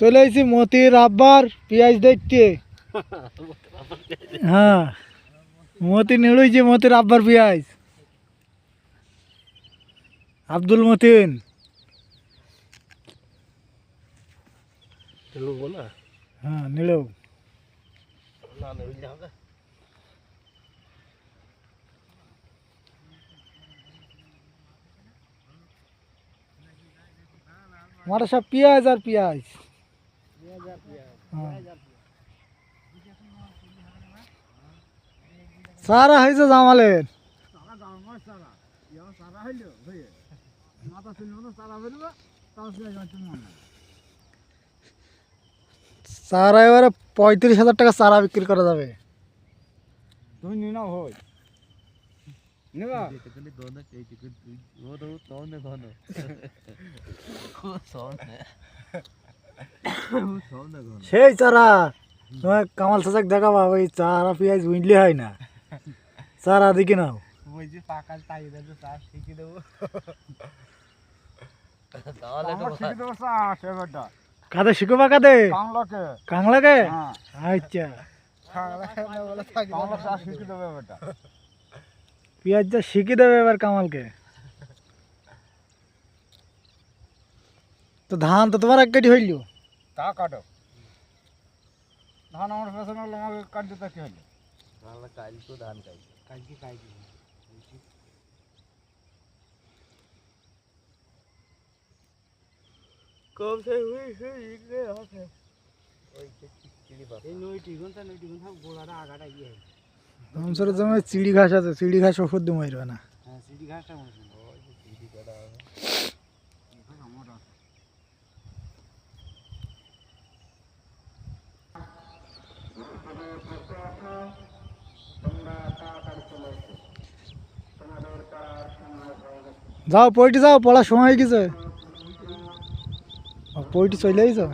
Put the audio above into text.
চলে এসেছি মতির আব্বার পেঁয়াজ দেখতে। হ্যাঁ মতি নেড়ুইছে মতির আব্বার পেঁয়াজ। আব্দুল মতিন। হ্যাঁ নিলেও না। আমার সব পেঁয়াজ আর পেঁয়াজ। সারা হয়েছে জামালের চারা এবারে পঁয়ত্রিশ হাজার টাকা চারা বিক্রি করা যাবে তুমি নি না ভাই নেবা সেই চারা তোমার কামাল চাচাক দেখাবা ওই চারা পেঁয়াজ বুঝলি হয় না। চারা দিকে নাও। ওই যে পাকা তাই দেবে শিখে দেবো। কাদের শিখবা কাদে কাংলাকে হ্যাঁ। আচ্ছা। পেঁয়াজ যা শিখে দেবে এবার কামালকে। তো ধান তো তোমার এক কাটি হইল। তা কাটো। ধান আমার পেছনে হলো আমাকে কাট দিতে কি হলো? তাহলে কাল তো ধান খাই কালকে কালকে কম সে হুই হুই ইগরে আছে ওই যে চিড়ি এই নইটি ঘণ্টা নইটি ঘণ্টা গোড়াটা আগাটা ইয়ে জমে চিড়ি ঘাস আছে চিড়ি ঘাস ওষুধ দিয়ে মারবে না। হ্যাঁ সিডি ঘাসটা মনে ওই যে চিড়ি কাটা হবে আমার যাও পইটি যাও পড়ার সময় গেছে। পইটি চলে আইছো?